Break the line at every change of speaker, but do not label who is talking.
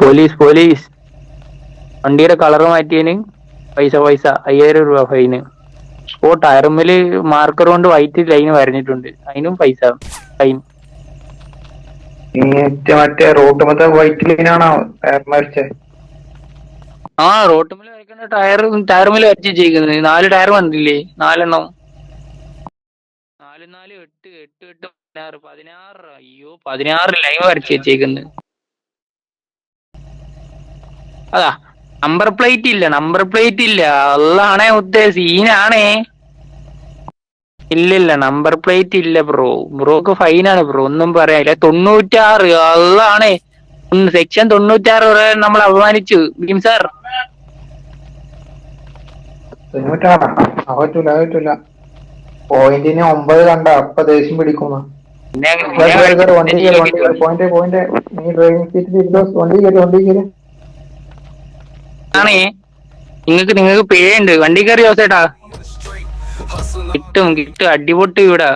Police police. വണ്ടിയുടെ colour മാറ്റിയതിന് പൈസ പൈസ. അയ്യായിരം രൂപ ഫൈന്. ഓ ടയറുമ്മിൽ മാർക്കർ കൊണ്ട് വൈറ്റ് ലൈൻ വരഞ്ഞിട്ടുണ്ട്. അതിനും പൈസ ഫൈൻ
മറ്റേ റോഡ് മൊത്തം വൈറ്റ് ലൈനാണോ ടയർ മരിച്ചേ
ആ റോട്ടുമ്മിൽ വരയ്ക്കുന്ന ടയർ ടയറുമ്മിൽ വരച്ച് ചെയ്യുന്നത് നാല് ടയർ വന്നില്ലേ? നാലെണ്ണം. നാല് നാല് എട്ട് എട്ട് എട്ട് പതിനാറ് പതിനാറ്. അയ്യോ പതിനാറ് ലൈവ് വരച്ച് വെച്ചേക്കുന്നത് അതാ നമ്പർ പ്ലേറ്റ് ഇല്ല നമ്പർ പ്ലേറ്റ് ഇല്ല. അല്ലാണേ ഉദ്ദേശ സീനാണേ ഇല്ലില്ല നമ്പർ പ്ലേറ്റ് ഇല്ല ബ്രോ ബ്രോക്ക് ഫൈനാണ് ബ്രോ ഒന്നും പറയാനില്ല തൊണ്ണൂറ്റാറ് അല്ലാണേ സെക്ഷൻ തൊണ്ണൂറ്റാറ് വരെ നമ്മൾ അപമാനിച്ചു. ഭീം സാർ
പോയിന്റിന് ഒമ്പത് കണ്ട അപ്പൊ ദേഷ്യം പിടിക്കുന്നു. വണ്ടി പോയിന്റ് പോയിന്റ് നീ ഡ്രൈവിംഗ് സീറ്റിൽ ഇരുന്നോ? വണ്ടി കയറി വണ്ടി കയറി
ആണേ. നിങ്ങക്ക് നിങ്ങക്ക് പേയുണ്ട് വണ്ടി കയറി ജോസേട്ടാ? കിട്ടും കിട്ടും. അടിപൊട്ടി ഇവിടെ